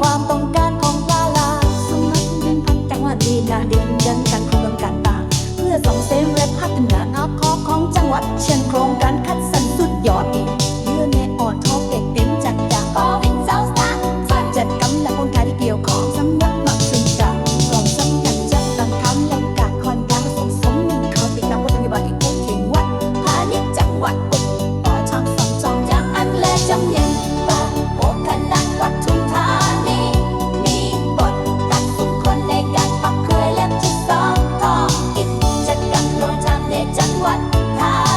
ความต้องการของปาลาสมัครเดินพันจังหวัดดีนาดินเดินกันโครงการต่างเพื่อส่งเสริมและพัฒนาอาขอของจังหวัดเชียงโครงการคัด Bye.